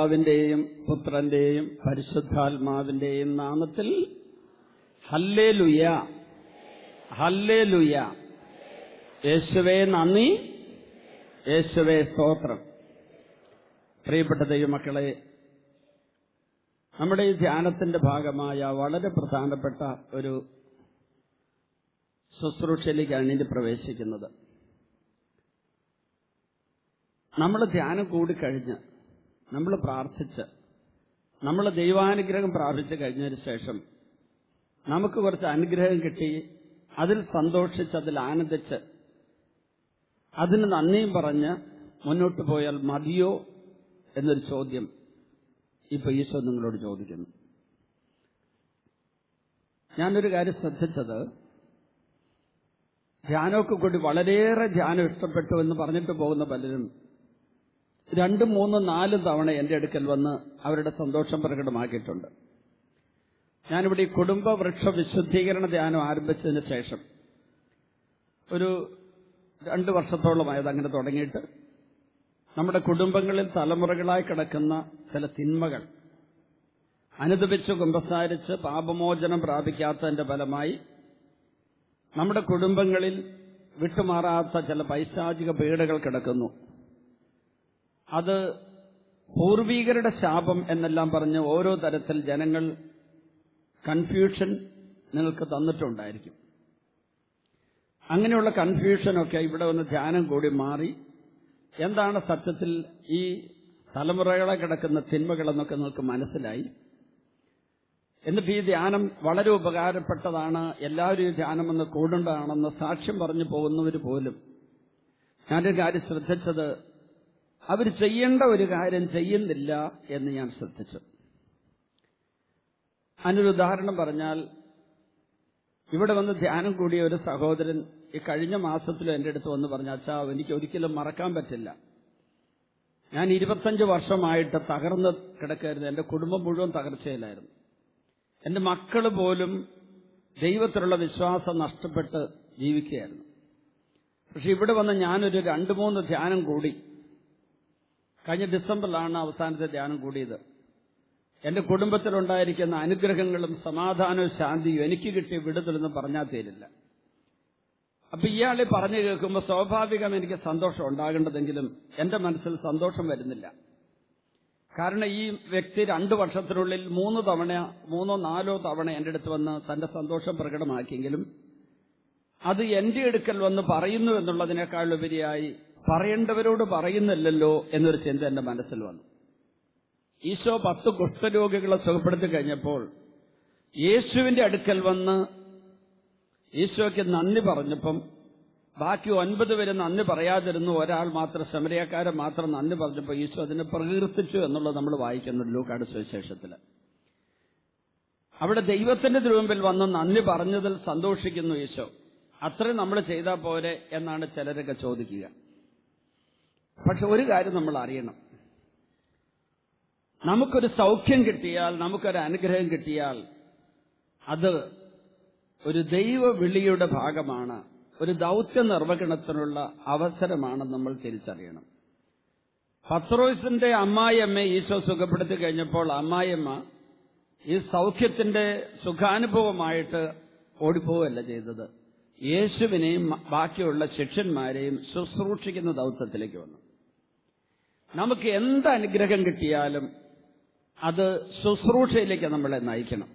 പിതാവിന്റെയും പുത്രന്റെയും പരിശുദ്ധാത്മാവിന്റെയും നാമത്തിൽ ഹല്ലേ ലുയ ഹല്ലേ ലുയ യേശുവേ നന്ദി. യേശുവേ സ്തോത്രം. പ്രിയപ്പെട്ട ദൈവമക്കളെ നമ്മുടെ ഈ ധ്യാനത്തിന്റെ ഭാഗമായ വളരെ പ്രധാനപ്പെട്ട ഒരു ശുശ്രൂഷയിലേക്കാണ് ഇനി പ്രവേശിക്കുന്നത്. നമ്മൾ ധ്യാനം കൂടിക്കഴിഞ്ഞ് നമ്മൾ പ്രാർത്ഥിച്ച് നമ്മൾ ദൈവാനുഗ്രഹം പ്രാപിച്ചു കഴിഞ്ഞതിന് ശേഷം നമുക്ക് കുറച്ച് അനുഗ്രഹം കിട്ടി അതിൽ സന്തോഷിച്ച് അതിൽ ആനന്ദിച്ച് അതിന് നന്ദിയും പറഞ്ഞ് മുന്നോട്ട് പോയാൽ മതിയോ എന്നൊരു ചോദ്യം ഇപ്പൊ ഈശോ നിങ്ങളോട് ചോദിക്കുന്നു. ഞാനൊരു കാര്യം ശ്രദ്ധിച്ചത്. ധ്യാനമൊക്കെ കൂടി വളരെയേറെ ധ്യാനം ഇഷ്ടപ്പെട്ടു എന്ന് പറഞ്ഞിട്ട് പോകുന്ന പലരും രണ്ടും മൂന്നും നാലും തവണ എന്റെ അടുക്കൽ വന്ന് അവരുടെ സന്തോഷം പ്രകടമാക്കിയിട്ടുണ്ട്. ഞാനിവിടെ ഈ കുടുംബ വൃക്ഷ വിശുദ്ധീകരണ ധ്യാനം ആരംഭിച്ചതിന് ശേഷം ഒരു രണ്ട് വർഷത്തോളമായത് അങ്ങനെ തുടങ്ങിയിട്ട് നമ്മുടെ കുടുംബങ്ങളിൽ തലമുറകളായി കിടക്കുന്ന ചില തിന്മകൾ അനുദപിച്ച് കുമ്പസാരിച്ച് പാപമോചനം പ്രാപിക്കാത്തതിന്റെ ഫലമായി നമ്മുടെ കുടുംബങ്ങളിൽ വിട്ടുമാറാത്ത ചില പൈശാചിക പീഡകൾ കിടക്കുന്നു. അത് പൂർവീകരുടെ ശാപം എന്നെല്ലാം പറഞ്ഞ് ഓരോ തരത്തിൽ ജനങ്ങൾ കൺഫ്യൂഷൻ നിങ്ങൾക്ക് തന്നിട്ടുണ്ടായിരിക്കും. അങ്ങനെയുള്ള കൺഫ്യൂഷനൊക്കെ ഇവിടെ വന്ന് ധ്യാനം കൂടി മാറി. എന്താണ് സത്യത്തിൽ ഈ തലമുറകളെ കിടക്കുന്ന തിന്മകളെന്നൊക്കെ നിങ്ങൾക്ക് മനസ്സിലായി. എന്നിട്ട് ഈ ധ്യാനം വളരെ ഉപകാരപ്പെട്ടതാണ്. എല്ലാവരും ഈ ധ്യാനം ഒന്ന് കൂടേണ്ടതാണെന്ന് സാക്ഷ്യം പറഞ്ഞു പോകുന്നവർ പോലും. ഞാനൊരു കാര്യം ശ്രദ്ധിച്ചത് അവർ ചെയ്യേണ്ട ഒരു കാര്യം ചെയ്യുന്നില്ല എന്ന് ഞാൻ ശ്രദ്ധിച്ചു. അതിനൊരു ഉദാഹരണം പറഞ്ഞാൽ ഇവിടെ വന്ന് ധ്യാനം കൂടിയ ഒരു സഹോദരൻ ഈ കഴിഞ്ഞ മാസത്തിലും എന്റെ അടുത്ത് വന്ന് പറഞ്ഞു അച്ഛാ എനിക്ക് ഒരിക്കലും മറക്കാൻ പറ്റില്ല. ഞാൻ ഇരുപത്തഞ്ച് വർഷമായിട്ട് തകർന്ന് കിടക്കായിരുന്നു. എന്റെ കുടുംബം മുഴുവൻ തകർച്ചയിലായിരുന്നു. എന്റെ മക്കൾ പോലും ദൈവത്തിലുള്ള വിശ്വാസം നഷ്ടപ്പെട്ട് ജീവിക്കുകയായിരുന്നു. പക്ഷെ ഇവിടെ വന്ന് ഞാനൊരു രണ്ട് മൂന്ന് ധ്യാനം കൂടി കഴിഞ്ഞ ഡിസംബറിലാണ് അവസാനത്തെ ധ്യാനം കൂടിയത്. എന്റെ കുടുംബത്തിലുണ്ടായിരിക്കുന്ന അനുഗ്രഹങ്ങളും സമാധാനവും ശാന്തിയും എനിക്ക് കിട്ടി വിടുതലെന്ന് പറഞ്ഞാൽ തീരില്ല. അപ്പൊ ഇയാളെ പറഞ്ഞു കേൾക്കുമ്പോൾ സ്വാഭാവികം എനിക്ക് സന്തോഷം ഉണ്ടാകേണ്ടതെങ്കിലും എന്റെ മനസ്സിൽ സന്തോഷം വരുന്നില്ല. കാരണം ഈ വ്യക്തി രണ്ടു വർഷത്തിനുള്ളിൽ മൂന്ന് തവണ മൂന്നോ നാലോ തവണ എന്റെ അടുത്ത് വന്ന് തന്റെ സന്തോഷം പ്രകടമാക്കിയെങ്കിലും അത് എന്റെ അടുക്കൽ വന്ന് പറയുന്നു എന്നുള്ളതിനേക്കാൾ ഉപരിയായി പറയേണ്ടവരോട് പറയുന്നില്ലല്ലോ എന്നൊരു ചിന്ത എന്റെ മനസ്സിൽ വന്നു. ഈശോ പത്ത് കുഷ്ഠരോഗികളെ സുഖപ്പെടുത്തി കഴിഞ്ഞപ്പോൾ യേശുവിന്റെ അടുക്കൽ വന്ന് ഈശോയ്ക്ക് നന്ദി പറഞ്ഞപ്പം ബാക്കി ഒൻപത് പേര് നന്ദി പറയാതിരുന്നു. ഒരാൾ മാത്രം ശമരിയക്കാരൻ മാത്രം നന്ദി പറഞ്ഞപ്പോൾ ഈശോ അതിനെ പ്രകീർത്തിച്ചു എന്നുള്ളത് നമ്മൾ വായിക്കുന്നുണ്ട് ലൂക്കാട് സുവിശേഷത്തിൽ അവിടെ ദൈവത്തിന്റെ തിരുവമ്പിൽ വന്ന് നന്ദി പറഞ്ഞതിൽ സന്തോഷിക്കുന്നു ഈശോ. അത്രയും നമ്മൾ ചെയ്താൽ പോരെ എന്നാണ് ചിലരൊക്കെ ചോദിക്കുക. പക്ഷെ ഒരു കാര്യം നമ്മൾ അറിയണം. നമുക്കൊരു സൗഖ്യം കിട്ടിയാൽ നമുക്കൊരു അനുഗ്രഹം കിട്ടിയാൽ അത് ഒരു ദൈവ വിളിയുടെ ഭാഗമാണ് ഒരു ദൗത്യ നിർവഹണത്തിനുള്ള അവസരമാണ് നമ്മൾ തിരിച്ചറിയണം. പത്രോസിന്റെ അമ്മായിയമ്മ ഈശോ സുഖപ്പെടുത്തി കഴിഞ്ഞപ്പോൾ അമ്മായിയമ്മ ഈ സൗഖ്യത്തിന്റെ സുഖാനുഭവമായിട്ട് ഓടിപ്പോവല്ല ചെയ്തത്. യേശുവിനെയും ബാക്കിയുള്ള ശിഷ്യന്മാരെയും ശുശ്രൂഷിക്കുന്ന ദൗത്യത്തിലേക്ക് വന്നു. നമുക്ക് എന്ത് അനുഗ്രഹം കിട്ടിയാലും അത് ശുശ്രൂഷയിലേക്ക് നമ്മളെ നയിക്കണം.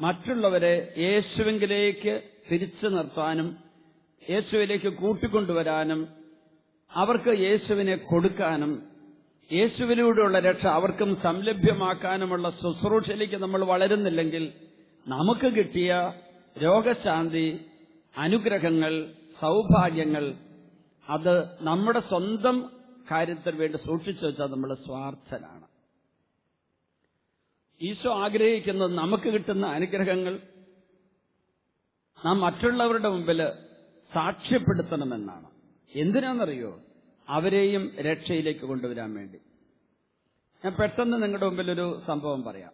മറ്റുള്ളവരെ യേശുവിങ്കിലേക്ക് തിരിച്ചു നിർത്താനും യേശുവിലേക്ക് കൂട്ടിക്കൊണ്ടുവരാനും അവർക്ക് യേശുവിനെ കൊടുക്കാനും യേശുവിലൂടെയുള്ള രക്ഷ അവർക്കും സംലഭ്യമാക്കാനുമുള്ള ശുശ്രൂഷയിലേക്ക് നമ്മൾ വളരുന്നില്ലെങ്കിൽ നമുക്ക് കിട്ടിയ രോഗശാന്തി അനുഗ്രഹങ്ങൾ സൗഭാഗ്യങ്ങൾ അത് നമ്മുടെ സ്വന്തം കാര്യത്തിന് വേണ്ടി സൂക്ഷിച്ചു വെച്ചാൽ നമ്മൾ സ്വാർത്ഥനാണ് ഈശോ ആഗ്രഹിക്കുന്നത് നമുക്ക് കിട്ടുന്ന അനുഗ്രഹങ്ങൾ നാം മറ്റുള്ളവരുടെ മുമ്പിൽ സാക്ഷ്യപ്പെടുത്തണമെന്നാണ്. എന്തിനാണെന്നറിയോ? അവരെയും രക്ഷയിലേക്ക് കൊണ്ടുവരാൻ വേണ്ടി. ഞാൻ പെട്ടെന്ന് നിങ്ങളുടെ മുമ്പിൽ ഒരു സംഭവം പറയാം.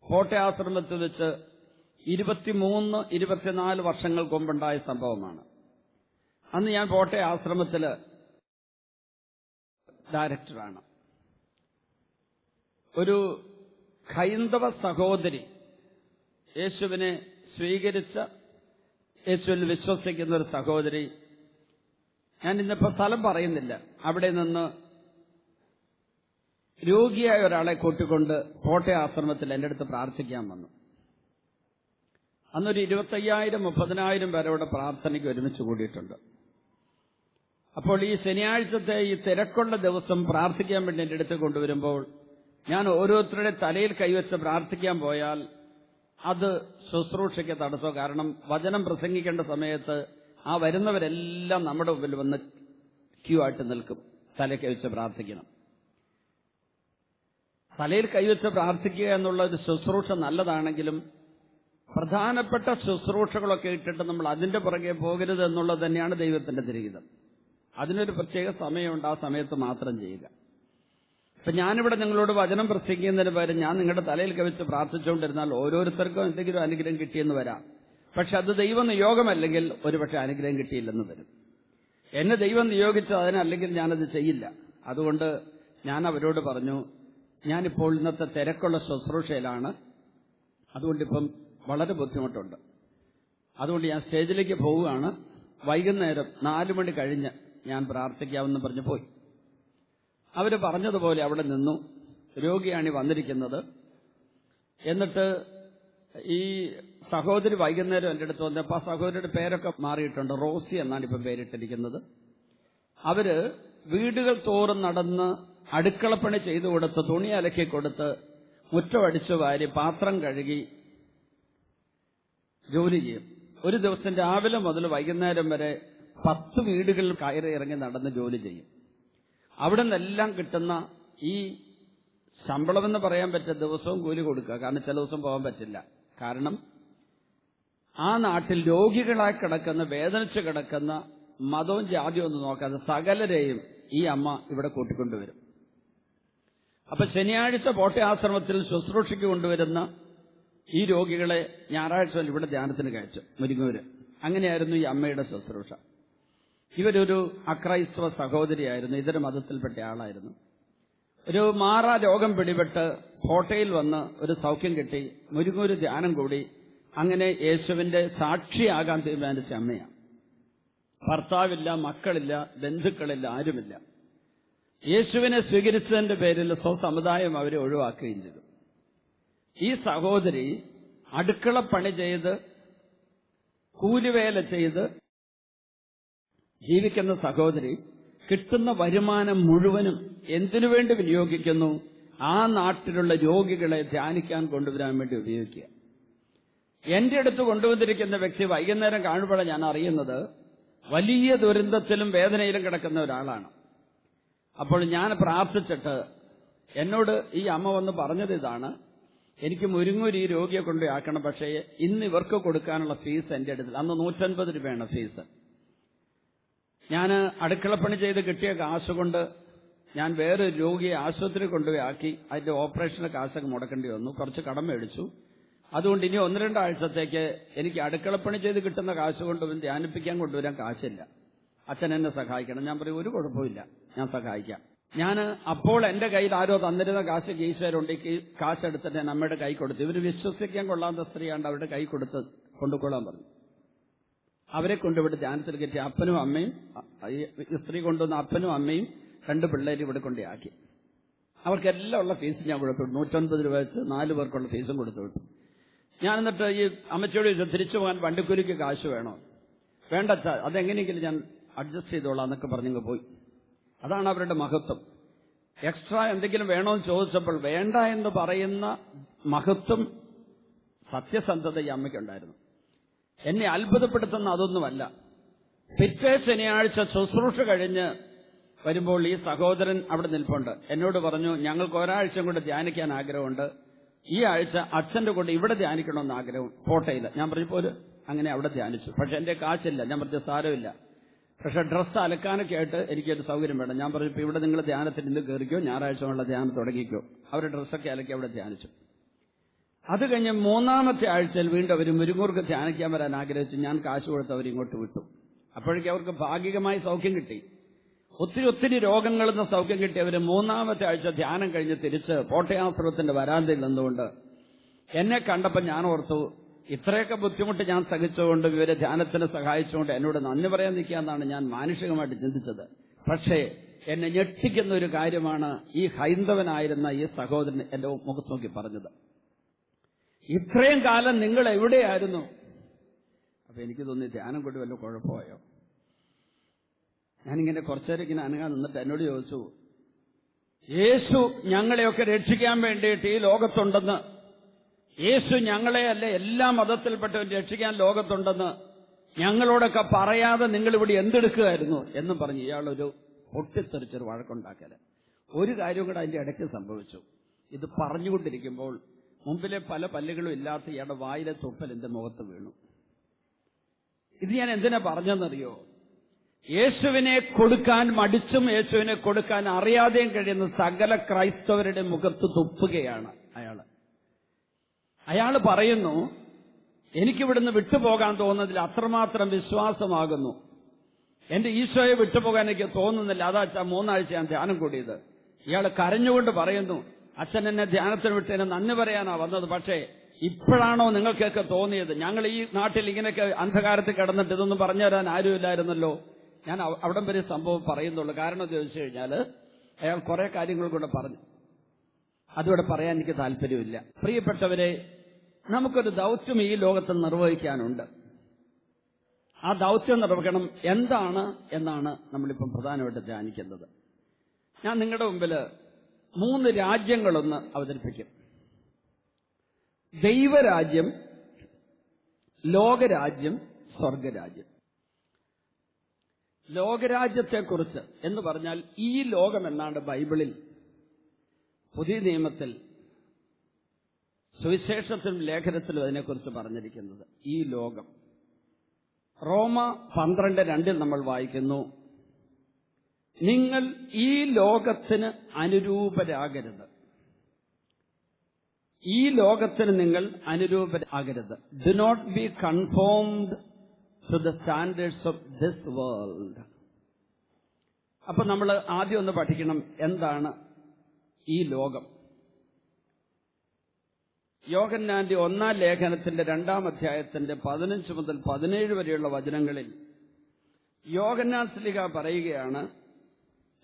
കോട്ടയാശ്രമത്തിൽ വെച്ച് ഇരുപത്തിമൂന്ന് ഇരുപത്തിനാല് വർഷങ്ങൾക്ക് മുമ്പുണ്ടായ സംഭവമാണ്. അന്ന് ഞാൻ കോട്ടയ ആശ്രമത്തിൽ ഡയറക്ടറാണ്. ഒരു ഹൈന്ദവ സഹോദരി യേശുവിനെ സ്വീകരിച്ച യേശുവിൽ വിശ്വസിക്കുന്ന ഒരു സഹോദരി ഞാൻ ഇന്നിപ്പോ സ്ഥലം പറയുന്നില്ല. അവിടെ നിന്ന് രോഗിയായ ഒരാളെ കൂട്ടിക്കൊണ്ട് കോട്ടയ ആശ്രമത്തിൽ എന്റെ അടുത്ത് പ്രാർത്ഥിക്കാൻ വന്നു. അന്നൊരു ഇരുപത്തയ്യായിരം മുപ്പതിനായിരം പേരോടെ പ്രാർത്ഥനയ്ക്ക് ഒരുമിച്ച് കൂടിയിട്ടുണ്ട്. അപ്പോൾ ഈ ശനിയാഴ്ചത്തെ ഈ തിരക്കുള്ള ദിവസം പ്രാർത്ഥിക്കാൻ വേണ്ടി എന്റെ അടുത്ത് കൊണ്ടുവരുമ്പോൾ ഞാൻ ഓരോരുത്തരുടെ തലയിൽ കൈവച്ച് പ്രാർത്ഥിക്കാൻ പോയാൽ അത് ശുശ്രൂഷയ്ക്ക് തടസ്സോ കാരണം വചനം പ്രസംഗിക്കേണ്ട സമയത്ത് ആ വരുന്നവരെല്ലാം നമ്മുടെ മുമ്പിൽ വന്ന് ക്യൂ ആയിട്ട് നിൽക്കും. തലയിൽ കൈവച്ച് പ്രാർത്ഥിക്കണം. തലയിൽ കൈവച്ച് പ്രാർത്ഥിക്കുക എന്നുള്ള ഒരു ശുശ്രൂഷ നല്ലതാണെങ്കിലും പ്രധാനപ്പെട്ട ശുശ്രൂഷകളൊക്കെ ഇട്ടിട്ട് നമ്മൾ അതിന്റെ പുറകെ പോകരുത് എന്നുള്ളത് തന്നെയാണ് ദൈവത്തിന്റെ തിരികിതം അതിനൊരു പ്രത്യേക സമയമുണ്ട്. ആ സമയത്ത് മാത്രം ചെയ്യുക. ഇപ്പൊ ഞാനിവിടെ നിങ്ങളോട് വചനം പ്രസംഗിക്കുന്നതിന് പകരം ഞാൻ നിങ്ങളുടെ തലയിൽ കവിച്ച് പ്രാർത്ഥിച്ചുകൊണ്ടിരുന്നാൽ ഓരോരുത്തർക്കും എന്തെങ്കിലും അനുഗ്രഹം കിട്ടിയെന്ന് വരാം. പക്ഷെ അത് ദൈവ നിയോഗമല്ലെങ്കിൽ ഒരുപക്ഷെ അനുഗ്രഹം കിട്ടിയില്ലെന്ന് വരും. എന്നെ ദൈവം നിയോഗിച്ചു അതിനല്ലെങ്കിൽ ഞാനത് ചെയ്യില്ല. അതുകൊണ്ട് ഞാൻ അവരോട് പറഞ്ഞു ഞാനിപ്പോൾ ഇന്നത്തെ തിരക്കുള്ള ശുശ്രൂഷയിലാണ്. അതുകൊണ്ടിപ്പം വളരെ ബുദ്ധിമുട്ടുണ്ട്. അതുകൊണ്ട് ഞാൻ സ്റ്റേജിലേക്ക് പോവുകയാണ്. വൈകുന്നേരം നാലു മണി കഴിഞ്ഞ് ഞാൻ പ്രാർത്ഥിക്കാമെന്ന് പറഞ്ഞു പോയി. അവർ പറഞ്ഞതുപോലെ അവിടെ നിന്നു. രോഗിയാണ് വന്നിരിക്കുന്നത്. എന്നിട്ട് ഈ സഹോദരി വൈകുന്നേരം എന്റെ അടുത്ത് വന്നപ്പോൾ ആ സഹോദരിയുടെ പേരൊക്കെ മാറിയിട്ടുണ്ട്. റോസി എന്നാണ് ഇപ്പം പേരിട്ടിരിക്കുന്നത്. അവർ വീടുകൾ തോറും നടന്ന് അടുക്കളപ്പണി ചെയ്തു കൊടുത്ത് തുണി അലക്കി കൊടുത്ത് മുറ്റമടിച്ചു വാരി പാത്രം കഴുകി ജോലി ചെയ്യും. ഒരു ദിവസം രാവിലെ മുതൽ വൈകുന്നേരം വരെ പത്ത് വീടുകളിൽ കയറി ഇറങ്ങി നടന്ന് ജോലി ചെയ്യും. അവിടെ നിന്നെല്ലാം കിട്ടുന്ന ഈ ശമ്പളമെന്ന് പറയാൻ പറ്റിയ ദിവസവും കൂലി കൊടുക്കുക. കാരണം ചില ദിവസം പോകാൻ പറ്റില്ല. കാരണം ആ നാട്ടിൽ രോഗികളായി കിടക്കുന്ന വേദനിച്ച് കിടക്കുന്ന മതവും ജാതിയും ഒന്നും നോക്കാതെ സകലരെയും ഈ അമ്മ ഇവിടെ കൂട്ടിക്കൊണ്ടുവരും. അപ്പൊ ശനിയാഴ്ച പോട്ടെ ആശ്രമത്തിൽ ശുശ്രൂഷയ്ക്ക് കൊണ്ടുവരുന്ന ഈ രോഗികളെ ഞായറാഴ്ച ഇവിടെ ധ്യാനത്തിന് കഴിച്ചു മുരിങ്ങൂര്. അങ്ങനെയായിരുന്നു ഈ അമ്മയുടെ ശുശ്രൂഷ. ഇവരൊരു അക്രൈസ്തവ സഹോദരിയായിരുന്നു. ഇതര മതത്തിൽപ്പെട്ട ആളായിരുന്നു. ഒരു മാറാ രോഗം പിടിപെട്ട് കോട്ടയിൽ വന്ന് ഒരു സൗഖ്യം കിട്ടി. മുരിങ്ങൂര് ധ്യാനം കൂടി. അങ്ങനെ യേശുവിന്റെ സാക്ഷിയാകാൻ തീരുമാനിച്ച അമ്മയാണ് ഭർത്താവില്ല മക്കളില്ല ബന്ധുക്കളില്ല ആരുമില്ല. യേശുവിനെ സ്വീകരിച്ചതിന്റെ പേരിൽ സ്വസമുദായം അവരെ ഒഴിവാക്കുകയും ചെയ്തു. ഈ സഹോദരി അടുക്കള പണി ചെയ്ത് കൂലിവേല ചെയ്ത് ജീവിക്കുന്ന സഹോദരി കിട്ടുന്ന വരുമാനം മുഴുവനും എന്തിനു വേണ്ടി വിനിയോഗിക്കുന്നു? ആ നാട്ടിലുള്ള രോഗികളെ ധ്യാനിക്കാൻ കൊണ്ടുവരാൻ വേണ്ടി ഉപയോഗിക്കുക. എന്റെ അടുത്ത് കൊണ്ടുവന്നിരിക്കുന്ന വ്യക്തി വൈകുന്നേരം കാണുമ്പോഴാണ് ഞാൻ അറിയുന്നത് വലിയ ദുരന്തത്തിലും വേദനയിലും കിടക്കുന്ന ഒരാളാണ്. അപ്പോൾ ഞാൻ പ്രാർത്ഥിച്ചിട്ട് എന്നോട് ഈ അമ്മ വന്ന് പറഞ്ഞത് ഇതാണ് എനിക്ക് മുരുങ്ങൂരി ഈ രോഗിയെ കൊണ്ടുപോയാക്കണം പക്ഷേ ഇന്ന് ഇവർക്ക് കൊടുക്കാനുള്ള ഫീസ് എന്റെ അടുത്ത് അന്ന് നൂറ്റൻപത് രൂപയാണ് ഫീസ്. ഞാൻ അടുക്കളപ്പണി ചെയ്ത് കിട്ടിയ കാശ് കൊണ്ട് ഞാൻ വേറൊരു രോഗിയെ ആശുപത്രി കൊണ്ടുപോയി ആക്കി. അതിന്റെ ഓപ്പറേഷന് കാശൊക്കെ മുടക്കേണ്ടി വന്നു. കുറച്ച് കടം മേടിച്ചു. അതുകൊണ്ട് ഇനി ഒന്ന് രണ്ടാഴ്ചത്തേക്ക് എനിക്ക് അടുക്കളപ്പണി ചെയ്ത് കിട്ടുന്ന കാശ് കൊണ്ടുവന്ന് ധ്യാനിപ്പിക്കാൻ കൊണ്ടുവരാൻ കാശില്ല. അച്ഛൻ എന്നെ സഹായിക്കണം. ഞാൻ പറയും ഒരു കുഴപ്പമില്ല ഞാൻ സഹായിക്കാം. ഞാൻ അപ്പോൾ എന്റെ കയ്യിൽ ആരോ തന്നിരുന്ന കാശ് ഗീശരുണ്ട് ഈ കാശ് എടുത്തിട്ട് ഞാൻ അമ്മയുടെ കൈ കൊടുത്തു. ഇവർ വിശ്വസിക്കാൻ കൊള്ളാത്ത സ്ത്രീയാണ്ട് അവരുടെ കൈ കൊടുത്ത് കൊണ്ടുകൊള്ളാൻ പറഞ്ഞു. അവരെ കൊണ്ടുവിട്ട് ധ്യാനത്തിൽ കയറ്റി അപ്പനും അമ്മയും സ്ത്രീ കൊണ്ടുവന്ന അപ്പനും അമ്മയും രണ്ട് പിള്ളേരും ഇവിടെ കൊണ്ടാക്കി അവർക്കെല്ലാം ഉള്ള ഫീസ് ഞാൻ കൊടുത്തു. നൂറ്റൊൻപത് രൂപ വെച്ച് നാല് പേർക്കുള്ള ഫീസും കൊടുത്തു. വിട്ടു ഞാൻ എന്നിട്ട് ഈ അമ്മച്ചോട് തിരിച്ചു പോകാൻ വണ്ടിക്കൂലിക്ക് കാശ് വേണോ? വേണ്ട അതെങ്ങനെയെങ്കിലും ഞാൻ അഡ്ജസ്റ്റ് ചെയ്തോളാം എന്നൊക്കെ പറഞ്ഞങ്ങ് പോയി. അതാണ് അവരുടെ മഹത്വം. എക്സ്ട്രാ എന്തെങ്കിലും വേണോ എന്ന് ചോദിച്ചപ്പോൾ വേണ്ട എന്ന് പറയുന്ന മഹത്വം സത്യസന്ധത ഈ അമ്മയ്ക്കുണ്ടായിരുന്നു. എന്നെ അത്ഭുതപ്പെടുത്തുന്ന അതൊന്നുമല്ല. പിറ്റേ ശനിയാഴ്ച ശുശ്രൂഷ കഴിഞ്ഞ് വരുമ്പോൾ ഈ സഹോദരൻ അവിടെ നിൽപ്പുണ്ട്. എന്നോട് പറഞ്ഞു ഞങ്ങൾക്ക് ഒരാഴ്ച കൊണ്ട് ധ്യാനിക്കാൻ ആഗ്രഹമുണ്ട്. ഈ ആഴ്ച അച്ഛന്റെ കൂടെ ഇവിടെ ധ്യാനിക്കണമെന്ന് ആഗ്രഹം. കോട്ടയിൽ ഞാൻ പറഞ്ഞു പോലും അങ്ങനെ അവിടെ ധ്യാനിച്ചു. പക്ഷെ എന്റെ കാശില്ല. ഞാൻ പറഞ്ഞ സാരമില്ല. പക്ഷെ ഡ്രസ്സ് അലക്കാനൊക്കെ ആയിട്ട് എനിക്കൊരു സൗകര്യം വേണം. ഞാൻ പറഞ്ഞു ഇപ്പൊ ഇവിടെ നിങ്ങൾ ധ്യാനത്തിൽ നിന്ന് കയറിക്കോ ഞായറാഴ്ച ഉള്ള ധ്യാനം തുടങ്ങിക്കോ അവരുടെ ഡ്രസ്സൊക്കെ അലക്കി അവിടെ ധ്യാനിച്ചു. അത് കഴിഞ്ഞ് മൂന്നാമത്തെ ആഴ്ചയിൽ വീണ്ടും അവർ മുരുങ്ങൂർക്ക് ധ്യാനിക്കാൻ വരാൻ ആഗ്രഹിച്ചു ഞാൻ കാശ് കൊടുത്ത് അവരിങ്ങോട്ട് വിട്ടു. അപ്പോഴേക്കും അവർക്ക് ഭാഗികമായി സൗഖ്യം കിട്ടി. ഒത്തിരി ഒത്തിരി രോഗങ്ങളിൽ നിന്ന് സൗഖ്യം അവർ മൂന്നാമത്തെ ആഴ്ച ധ്യാനം കഴിഞ്ഞ് തിരിച്ച് കോട്ടയാശ്രമത്തിന്റെ വരാന്തയിൽ നിന്നുകൊണ്ട് എന്നെ കണ്ടപ്പോൾ ഞാൻ ഓർത്തു ഇത്രയൊക്കെ ബുദ്ധിമുട്ട് ഞാൻ സഹിച്ചുകൊണ്ട് ഇവരെ ധ്യാനത്തിന് സഹായിച്ചുകൊണ്ട് എന്നോട് നന്ദി പറയാൻ നിൽക്കാന്നാണ് ഞാൻ മാനുഷികമായിട്ട് ചിന്തിച്ചത്. പക്ഷേ എന്നെ ഞെട്ടിക്കുന്ന ഒരു കാര്യമാണ് ഈ ഹൈന്ദവനായിരുന്ന ഈ സഹോദരൻ എന്റെ മുഖത്ത് നോക്കി പറഞ്ഞത്. ഇത്രയും കാലം നിങ്ങൾ എവിടെയായിരുന്നു? അപ്പൊ എനിക്ക് തോന്നി ധ്യാനം കൊണ്ട് വല്ല കുഴപ്പമായോ? ഞാനിങ്ങനെ കുറച്ചേരം ഇങ്ങനെ അനങ്ങാൻ നിന്നിട്ട് എന്നോട് ചോദിച്ചു യേശു ഞങ്ങളെയൊക്കെ രക്ഷിക്കാൻ വേണ്ടിയിട്ട് ഈ ലോകത്തുണ്ടെന്ന്. യേശു ഞങ്ങളെ അല്ല എല്ലാ മതത്തിൽപ്പെട്ടവരും രക്ഷിക്കാൻ ലോകത്തുണ്ടെന്ന്. ഞങ്ങളോടൊക്കെ പറയാതെ നിങ്ങൾ ഇവിടെ എന്തെടുക്കുകയായിരുന്നു? എന്നും പറഞ്ഞ് ഇയാളൊരു പൊട്ടിത്തെറിച്ചൊരു വഴക്കുണ്ടാക്കൽ. ഒരു കാര്യം കൂടെ അതിന്റെ ഇടയ്ക്ക് സംഭവിച്ചു. ഇത് പറഞ്ഞുകൊണ്ടിരിക്കുമ്പോൾ മുമ്പിലെ പല പല്ലുകളും ഇല്ലാത്ത ഇയാളുടെ വായിലെ തുപ്പൽ എന്റെ മുഖത്ത് വീണു. ഇത് ഞാൻ എന്തിനാ പറഞ്ഞെന്നറിയോ യേശുവിനെ കൊടുക്കാൻ മടിച്ചും യേശുവിനെ കൊടുക്കാൻ അറിയാതെയും കഴിയുന്ന സകല ക്രൈസ്തവരുടെ മുഖത്ത് തുപ്പുകയാണ് അയാൾ. അയാൾ പറയുന്നു എനിക്കിവിടുന്ന് വിട്ടുപോകാൻ തോന്നുന്നതിൽ അത്രമാത്രം വിശ്വാസമാകുന്നു. എന്റെ ഈശോയെ വിട്ടുപോകാൻ എനിക്ക് തോന്നുന്നില്ല. അതാ മൂന്നാഴ്ച ഞാൻ ധ്യാനം കൂടിയത്. ഇയാൾ കരഞ്ഞുകൊണ്ട് പറയുന്നു അച്ഛൻ എന്നെ ധ്യാനത്തിന് വിട്ടതിന് നന്ദി പറയാനാ വന്നത്. പക്ഷേ ഇപ്പോഴാണോ നിങ്ങൾക്കൊക്കെ തോന്നിയത്? ഞങ്ങൾ ഈ നാട്ടിൽ ഇങ്ങനെയൊക്കെ അന്ധകാരത്തിൽ കിടന്നിട്ട് ഇതൊന്നും പറഞ്ഞു തരാൻ ആരുമില്ലായിരുന്നല്ലോ. ഞാൻ അവ- അവിടം വരെ സംഭവം പറയുന്നുള്ളൂ. കാരണം എന്ന് ചോദിച്ചു കഴിഞ്ഞാൽ അയാൾ കുറെ കാര്യങ്ങൾ കൂടെ പറഞ്ഞു. അതിവിടെ പറയാൻ എനിക്ക് താല്പര്യമില്ല. പ്രിയപ്പെട്ടവരെ നമുക്കൊരു ദൗത്യം ഈ ലോകത്ത് നിർവഹിക്കാനുണ്ട്. ആ ദൗത്യം നിർവഹിക്കണം എന്താണ് എന്നാണ് നമ്മളിപ്പം പ്രധാനമായിട്ട് ധ്യാനിക്കുന്നത്. ഞാൻ നിങ്ങളുടെ മുമ്പിൽ മൂന്ന് രാജ്യങ്ങളൊന്ന് അവതരിപ്പിക്കും. ദൈവരാജ്യം ലോകരാജ്യം സ്വർഗരാജ്യം. ലോകരാജ്യത്തെക്കുറിച്ച് എന്ന് പറഞ്ഞാൽ ഈ ലോകം എന്നാണ് ബൈബിളിൽ പുതിയ നിയമത്തിൽ സുവിശേഷത്തിലും ലേഖനത്തിലും അതിനെക്കുറിച്ച് പറഞ്ഞിരിക്കുന്നത്. ഈ ലോകം. റോമ പന്ത്രണ്ട് രണ്ടിൽ നമ്മൾ വായിക്കുന്നു. നിങ്ങൾ ഈ ലോകത്തിന് അനുരൂപരാകരുത്. ഈ ലോകത്തിന് നിങ്ങൾ അനുരൂപരാകരുത്. Do not be conformed to the standards of this world അപ്പൊ നമ്മൾ ആദ്യം ഒന്ന് പഠിക്കണം എന്താണ് ഈ ലോകം. യോഗന്നാന്റെ ഒന്നാം ലേഖനത്തിന്റെ രണ്ടാം അധ്യായത്തിന്റെ പതിനഞ്ച് മുതൽ പതിനേഴ് വരെയുള്ള വചനങ്ങളിൽ യോഗന്നാൻ പറയുകയാണ്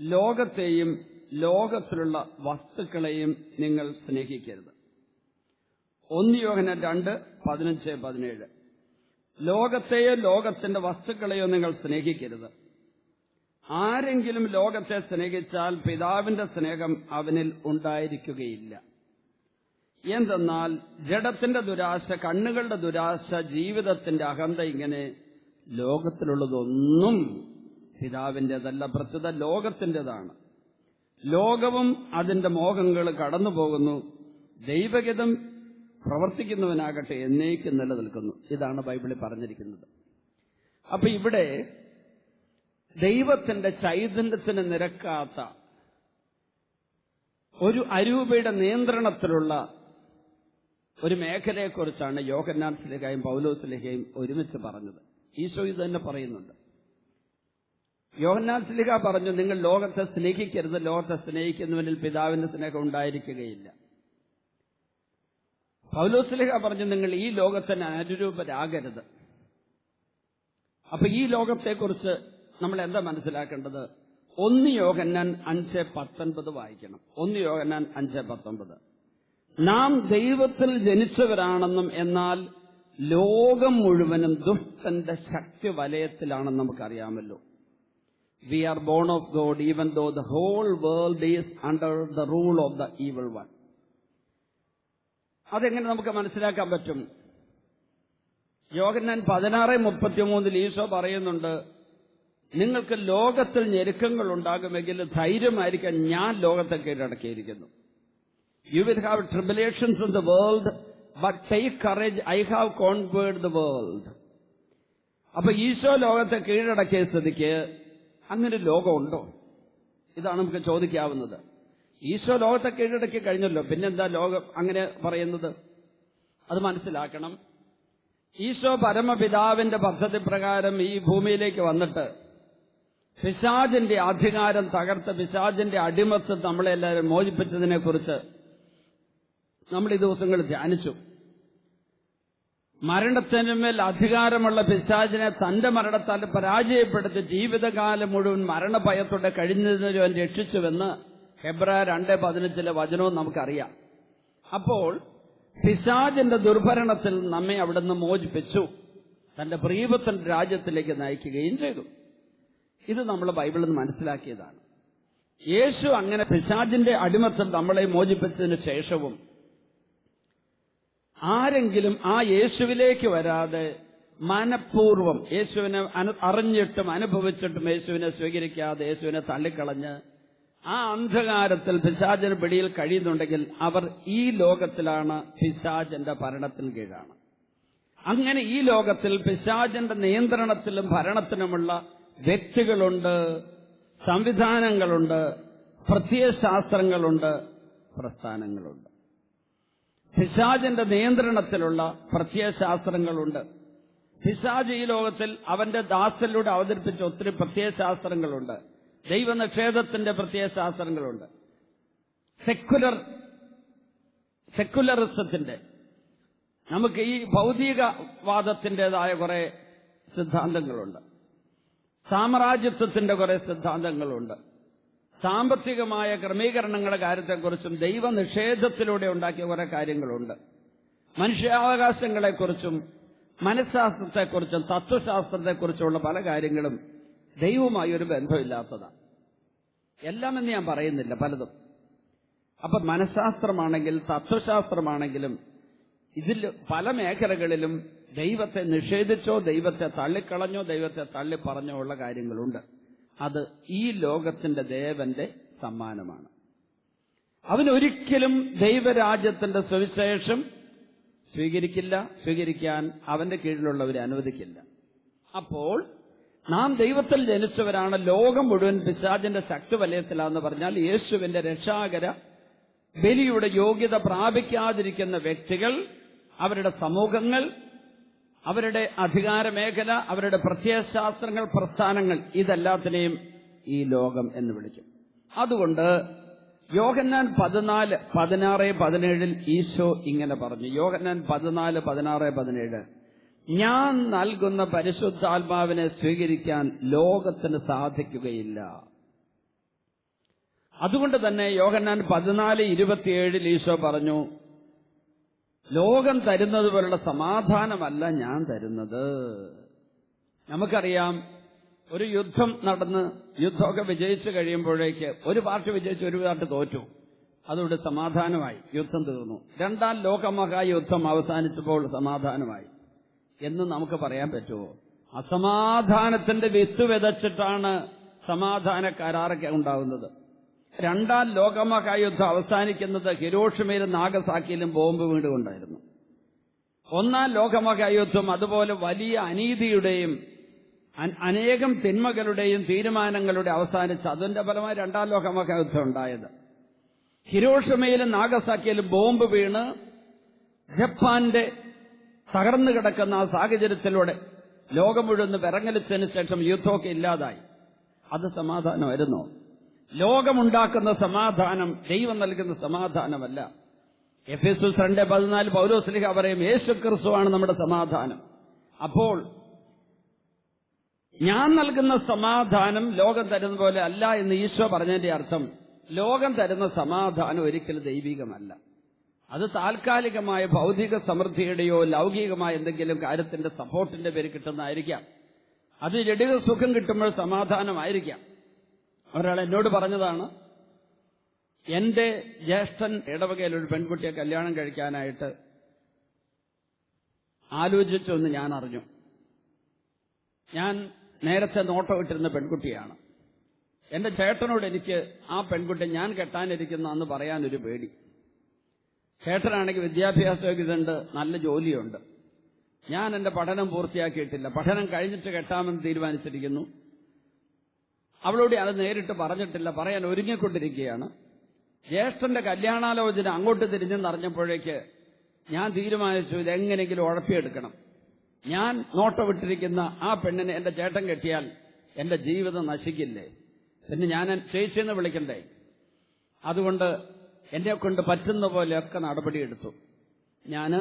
ലോകത്തെയും ലോകത്തിലുള്ള വസ്തുക്കളെയും നിങ്ങൾ സ്നേഹിക്കരുത്. ഒന്ന് യോഹന രണ്ട് പതിനഞ്ച് പതിനേഴ്. ലോകത്തെയോ ലോകത്തിന്റെ വസ്തുക്കളെയോ നിങ്ങൾ സ്നേഹിക്കരുത്. ആരെങ്കിലും ലോകത്തെ സ്നേഹിച്ചാൽ പിതാവിന്റെ സ്നേഹം അവനിൽ ഉണ്ടായിരിക്കുകയില്ല. എന്തെന്നാൽ ജഡത്തിന്റെ ദുരാശ കണ്ണുകളുടെ ദുരാശ ജീവിതത്തിന്റെ അഹന്ത ഇങ്ങനെ ലോകത്തിലുള്ളതൊന്നും പിതാവിന്റെതല്ല പ്രസ്തുത ലോകത്തിന്റെതാണ്. ലോകവും അതിന്റെ മോഹങ്ങൾ കടന്നു പോകുന്നു ദൈവഗതം പ്രവർത്തിക്കുന്നവനാകട്ടെ എന്നേക്കും നിലനിൽക്കുന്നു. ഇതാണ് ബൈബിളിൽ പറഞ്ഞിരിക്കുന്നത്. അപ്പൊ ഇവിടെ ദൈവത്തിന്റെ ചൈതന്യത്തിന് നിരക്കാത്ത ഒരു അരൂപയുടെ നിയന്ത്രണത്തിലുള്ള ഒരു മേഖലയെക്കുറിച്ചാണ് യോഹന്നാൻ ലേഖയും പൗലോസ് ലേഖയും ഒരുമിച്ച് പറഞ്ഞത്. ഈശോ ഇത് തന്നെ പറയുന്നുണ്ട്. യോഹന്നാൻ സ്ലിഹ പറഞ്ഞു നിങ്ങൾ ലോകത്തെ സ്നേഹിക്കരുത്. ലോകത്തെ സ്നേഹിക്കുന്നവനിൽ പിതാവിന്റെ സ്നേഹം ഉണ്ടായിരിക്കുകയില്ല. പൗലോസ്ലിഹ പറഞ്ഞു നിങ്ങൾ ഈ ലോകത്തിന് അനുരൂപരാകരുത്. അപ്പൊ ഈ ലോകത്തെക്കുറിച്ച് നമ്മൾ എന്താ മനസ്സിലാക്കേണ്ടത്? ഒന്ന് യോഗന്നാൻ അഞ്ച് പത്തൊൻപത് വായിക്കണം. ഒന്ന് യോഗന്നാൻ അഞ്ച് പത്തൊൻപത്. നാം ദൈവത്തിൽ ജനിച്ചവരാണെന്നും എന്നാൽ ലോകം മുഴുവനും ദുഷ്ടന്റെ ശക്തി വലയത്തിലാണെന്ന് നമുക്കറിയാമല്ലോ. We are born of God even though the whole world is under the rule of the evil one അതെങ്ങനെ നമുക്ക് മനസ്സിലാക്കാൻ പറ്റും? യോഗന്നാൻ പതിനാറ് മുപ്പത്തിമൂന്നിൽ ഈശോ പറയുന്നുണ്ട് നിങ്ങൾക്ക് ലോകത്തിൽ ഞെരുക്കങ്ങൾ ഉണ്ടാകുമെങ്കിൽ ധൈര്യമായിരിക്കാൻ ഞാൻ ലോകത്തെ കീഴടക്കിയിരിക്കുന്നു. You will have tribulations in the world but take courage I have conquered the world അപ്പൊ ഈശോ ലോകത്തെ കീഴടക്കിയ സ്ഥിതിക്ക് അങ്ങനെ ലോകമുണ്ടോ? ഇതാണ് നമുക്ക് ചോദിക്കാവുന്നത്. ഈശോ ലോകത്തെ കീഴടക്കി കഴിഞ്ഞല്ലോ. പിന്നെന്താ ലോകം അങ്ങനെ പറയുന്നത്? അത് മനസ്സിലാക്കണം. ഈശോ പരമപിതാവിന്റെ പദ്ധതി പ്രകാരം ഈ ഭൂമിയിലേക്ക് വന്നിട്ട് പിശാജിന്റെ അധികാരം തകർത്ത് പിശാജിന്റെ അടിമത്ത് നമ്മളെല്ലാവരും മോചിപ്പിച്ചതിനെക്കുറിച്ച് നമ്മൾ ഈ ദിവസങ്ങൾ ധ്യാനിച്ചു. മരണത്തിനുമേൽ അധികാരമുള്ള പിശാചിനെ തന്റെ മരണത്താൽ പരാജയപ്പെടുത്തി ജീവിതകാലം മുഴുവൻ മരണഭയത്തോടെ കഴിഞ്ഞതിനും അവൻ രക്ഷിച്ചുവെന്ന് ഹെബ്ര രണ്ട് പതിനഞ്ചിലെ വചനവും നമുക്കറിയാം. അപ്പോൾ പിശാജിന്റെ ദുർഭരണത്തിൽ നമ്മെ അവിടുന്ന് മോചിപ്പിച്ചു. തന്റെ പ്രീപത്തിന്റെ രാജ്യത്തിലേക്ക് നയിക്കുകയും ചെയ്തു. ഇത് നമ്മൾ ബൈബിളിൽ നിന്ന് മനസ്സിലാക്കിയതാണ്. യേശു അങ്ങനെ പിശാജിന്റെ അടിമത്തം നമ്മളെ മോചിപ്പിച്ചതിന് ശേഷവും ആരെങ്കിലും ആ യേശുവിലേക്ക് വരാതെ മനഃപൂർവം യേശുവിനെ അറിഞ്ഞിട്ടും അനുഭവിച്ചിട്ടും യേശുവിനെ സ്വീകരിക്കാതെ യേശുവിനെ തള്ളിക്കളഞ്ഞ് ആ അന്ധകാരത്തിൽ പിശാചിന് പിടിയിൽ കഴിയുന്നുണ്ടെങ്കിൽ അവർ ഈ ലോകത്തിലാണ് പിശാചന്റെ ഭരണത്തിന് കീഴാണ്. അങ്ങനെ ഈ ലോകത്തിൽ പിശാചന്റെ നിയന്ത്രണത്തിലും ഭരണത്തിനുമുള്ള വ്യക്തികളുണ്ട് സംവിധാനങ്ങളുണ്ട് പ്രത്യയശാസ്ത്രങ്ങളുണ്ട് പ്രസ്ഥാനങ്ങളുണ്ട്. പിശാജിന്റെ നിയന്ത്രണത്തിലുള്ള പ്രത്യയശാസ്ത്രങ്ങളുണ്ട്. പിശാജ് ഈ ലോകത്തിൽ അവന്റെ ദാസലിലൂടെ അവതരിപ്പിച്ച ഒത്തിരി പ്രത്യയശാസ്ത്രങ്ങളുണ്ട്. ദൈവനിഷേധത്തിന്റെ പ്രത്യയശാസ്ത്രങ്ങളുണ്ട്. സെക്കുലർ സെക്കുലറിസത്തിന്റെ നമുക്ക് ഈ ഭൗതികവാദത്തിന്റെതായ കുറെ സിദ്ധാന്തങ്ങളുണ്ട്. സാമ്രാജ്യത്വത്തിന്റെ കുറെ സിദ്ധാന്തങ്ങളുണ്ട്. സാമ്പത്തികമായ ക്രമീകരണങ്ങളുടെ കാര്യത്തെക്കുറിച്ചും ദൈവനിഷേധത്തിലൂടെ ഉണ്ടാക്കിയ കുറെ കാര്യങ്ങളുണ്ട്. മനുഷ്യാവകാശങ്ങളെക്കുറിച്ചും മനഃശാസ്ത്രത്തെക്കുറിച്ചും തത്വശാസ്ത്രത്തെക്കുറിച്ചുള്ള പല കാര്യങ്ങളും ദൈവവുമായി ഒരു ബന്ധമില്ലാത്തതാണ്. എല്ലാം എന്ന് ഞാൻ പറയുന്നില്ല പലതും. അപ്പൊ മനഃശാസ്ത്രമാണെങ്കിൽ തത്വശാസ്ത്രമാണെങ്കിലും ഇതിൽ പല മേഖലകളിലും ദൈവത്തെ നിഷേധിച്ചോ ദൈവത്തെ തള്ളിക്കളഞ്ഞോ ദൈവത്തെ തള്ളിപ്പറഞ്ഞോ ഉള്ള കാര്യങ്ങളുണ്ട്. അത് ഈ ലോകത്തിന്റെ ദേവന്റെ സമ്മാനമാണ്. അവനൊരിക്കലും ദൈവരാജ്യത്തിന്റെ സുവിശേഷം സ്വീകരിക്കില്ല സ്വീകരിക്കാൻ അവന്റെ കീഴിലുള്ളവരെ അനുവദിക്കില്ല. അപ്പോൾ നാം ദൈവത്തിൽ ജനിച്ചവരാണ് ലോകം മുഴുവൻ പിശാചിന്റെ ശക്തി വലയത്തിലാന്ന് പറഞ്ഞാൽ യേശുവിന്റെ രക്ഷാകര ബലിയുടെ യോഗ്യത പ്രാപിക്കാതിരിക്കുന്ന വ്യക്തികൾ അവരുടെ സമൂഹങ്ങൾ അവരുടെ അധികാര മേഖല അവരുടെ പ്രത്യയശാസ്ത്രങ്ങൾ പ്രസ്ഥാനങ്ങൾ ഇതെല്ലാത്തിനെയും ഈ ലോകം എന്ന് വിളിക്കും അതുകൊണ്ട് യോഹന്നാൻ പതിനാല് പതിനാറ് പതിനേഴിൽ ഈശോ ഇങ്ങനെ പറഞ്ഞു. യോഹന്നാൻ പതിനാല് പതിനാറ് പതിനേഴ്. ഞാൻ നൽകുന്ന പരിശുദ്ധാത്മാവിനെ സ്വീകരിക്കാൻ ലോകത്തിന് സാധിക്കുകയില്ല. അതുകൊണ്ട് തന്നെ യോഹന്നാൻ പതിനാല് ഇരുപത്തിയേഴിൽ ഈശോ പറഞ്ഞു ലോകം തരുന്നത് പോലുള്ള സമാധാനമല്ല ഞാൻ തരുന്നത്. നമുക്കറിയാം ഒരു യുദ്ധം നടന്ന് യുദ്ധമൊക്കെ വിജയിച്ചു കഴിയുമ്പോഴേക്ക് ഒരു പാർട്ടി വിജയിച്ച് ഒരു പാർട്ടി തോറ്റു. അതോടെ സമാധാനമായി യുദ്ധം തീർന്നു. രണ്ടാം ലോകമഹായുദ്ധം അവസാനിച്ചപ്പോൾ സമാധാനമായി. എന്ന് നമുക്ക് പറയാൻ പറ്റുമോ? അസമാധാനത്തിന്റെ വിത്ത് വിതച്ചിട്ടാണ് സമാധാന കരാറൊക്കെ ഉണ്ടാകുന്നത് രണ്ടാം ലോകമഹായുദ്ധം അവസാനിക്കുന്നത് ഹിരോഷിമയിലും നാഗസാക്കിയിലും ബോംബ് വീണ്ടുകൊണ്ടായിരുന്നു ഒന്നാം ലോകമഹായുദ്ധം അതുപോലെ വലിയ അനീതിയുടെയും അനേകം തിന്മകളുടെയും തീരുമാനങ്ങളുടെ അവസാനിച്ച് അതിന്റെ ഫലമായി രണ്ടാം ലോകമഹായുദ്ധം ഉണ്ടായത്. ഹിരോഷിമയിലും നാഗസാക്കിയിലും ബോംബ് വീണ് ജപ്പാന്റെ തകർന്നു കിടക്കുന്ന ആ സാഹചര്യത്തിലൂടെ ലോകം മുഴുവൻ വിറങ്ങലിച്ചതിന് ശേഷം യുദ്ധമൊക്കെ ഇല്ലാതായി. അത് സമാധാനമായിരുന്നോ? ലോകമുണ്ടാക്കുന്ന സമാധാനം ദൈവം നൽകുന്ന സമാധാനമല്ല. എഫ് എസ് രണ്ട് പതിനാല് പൗലോസ്ലിഹ പറയും യേശു ക്രിസ്തുവാണ് നമ്മുടെ സമാധാനം. അപ്പോൾ ഞാൻ നൽകുന്ന സമാധാനം ലോകം തരുന്ന പോലെ അല്ല എന്ന് ഈശോ പറഞ്ഞതിന്റെ അർത്ഥം ലോകം തരുന്ന സമാധാനം ഒരിക്കലും ദൈവികമല്ല. അത് താൽക്കാലികമായ ഭൗതിക സമൃദ്ധിയുടെയോ ലൗകികമായ എന്തെങ്കിലും കാര്യത്തിന്റെ സപ്പോർട്ടിന്റെ പേര് കിട്ടുന്നതായിരിക്കാം. അത് ജടിക സുഖം കിട്ടുമ്പോൾ സമാധാനമായിരിക്കാം. ഒരാൾ എന്നോട് പറഞ്ഞതാണ് എന്റെ ജ്യേഷ്ഠൻ ഇടവകയിൽ ഒരു പെൺകുട്ടിയെ കല്യാണം കഴിക്കാനായിട്ട് ആലോചിച്ചു എന്ന് ഞാൻ അറിഞ്ഞു. ഞാൻ നേരത്തെ നോട്ടം ഇട്ടിരുന്ന പെൺകുട്ടിയാണ്. എന്റെ ചേട്ടനോട് എനിക്ക് ആ പെൺകുട്ടി ഞാൻ കെട്ടാനിരിക്കുന്ന എന്ന് പറയാനൊരു പേടി. ചേട്ടനാണെങ്കിൽ വിദ്യാഭ്യാസ യോഗ്യതയുണ്ട് നല്ല ജോലിയുണ്ട്. ഞാൻ എന്റെ പഠനം പൂർത്തിയാക്കിയിട്ടില്ല. പഠനം കഴിഞ്ഞിട്ട് കെട്ടാമെന്ന് തീരുമാനിച്ചിരിക്കുന്നു. അവളോട് അത് നേരിട്ട് പറഞ്ഞിട്ടില്ല പറയാൻ ഒരുങ്ങിക്കൊണ്ടിരിക്കുകയാണ്. ജ്യേഷ്ഠന്റെ കല്യാണാലോചന അങ്ങോട്ട് തിരിഞ്ഞെന്നറിഞ്ഞപ്പോഴേക്ക് ഞാൻ തീരുമാനിച്ചു ഇതെങ്ങനെയെങ്കിലും ഉഴപ്പിയെടുക്കണം. ഞാൻ നോട്ടമിട്ടിരിക്കുന്ന ആ പെണ്ണിനെ എന്റെ ചേട്ടൻ കെട്ടിയാൽ എന്റെ ജീവിതം നശിക്കില്ലേ? പിന്നെ ഞാൻ ചേച്ചിയെന്ന് വിളിക്കണ്ടേ? അതുകൊണ്ട് എന്നെ കൊണ്ട് പറ്റുന്ന പോലെയൊക്കെ നടപടിയെടുത്തു. ഞാൻ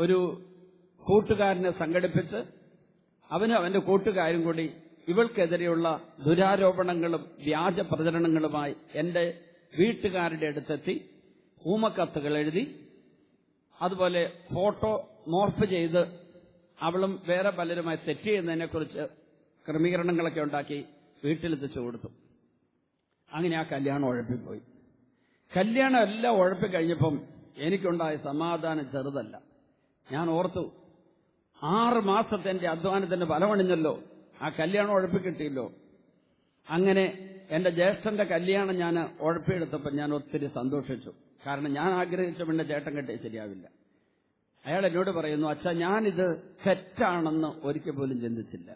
ഒരു കൂട്ടുകാരനെ സംഘടിപ്പിച്ച് അവനും അവന്റെ കൂട്ടുകാരും കൂടി ഇവൾക്കെതിരെയുള്ള ദുരാരോപണങ്ങളും വ്യാജ പ്രചരണങ്ങളുമായി എന്റെ വീട്ടുകാരുടെ അടുത്തെത്തി ഊമക്കത്തുകൾ എഴുതി അതുപോലെ ഫോട്ടോ മോർഫ് ചെയ്ത് അവളും വേറെ പലരുമായി തെറ്റ് ചെയ്യുന്നതിനെക്കുറിച്ച് ക്രമീകരണങ്ങളൊക്കെ ഉണ്ടാക്കി വീട്ടിലെത്തിച്ചു കൊടുത്തു. അങ്ങനെ ആ കല്യാണം ഉഴപ്പിപ്പോയി. കല്യാണം എല്ലാം ഉഴപ്പിക്കഴിഞ്ഞപ്പം എനിക്കുണ്ടായ സമാധാനം ചെറുതല്ല. ഞാൻ ഓർത്തു ആറ് മാസത്തെ അധ്വാനത്തിന്റെ ഫലമണിഞ്ഞല്ലോ. ആ കല്യാണം ഉഴപ്പിക്കിട്ടിയല്ലോ അങ്ങനെ എന്റെ ജ്യേഷ്ഠന്റെ കല്യാണം ഞാൻ ഉഴപ്പിയെടുത്തപ്പോൾ ഞാൻ ഒത്തിരി സന്തോഷിച്ചു. കാരണം ഞാൻ ആഗ്രഹിച്ച പിന്നെ ചേട്ടൻ കെട്ടിയ ശരിയാവില്ല. അയാൾ എന്നോട് പറയുന്നു അച്ഛ ഞാനിത് തെറ്റാണെന്ന് ഒരിക്കൽ പോലും ചിന്തിച്ചില്ല.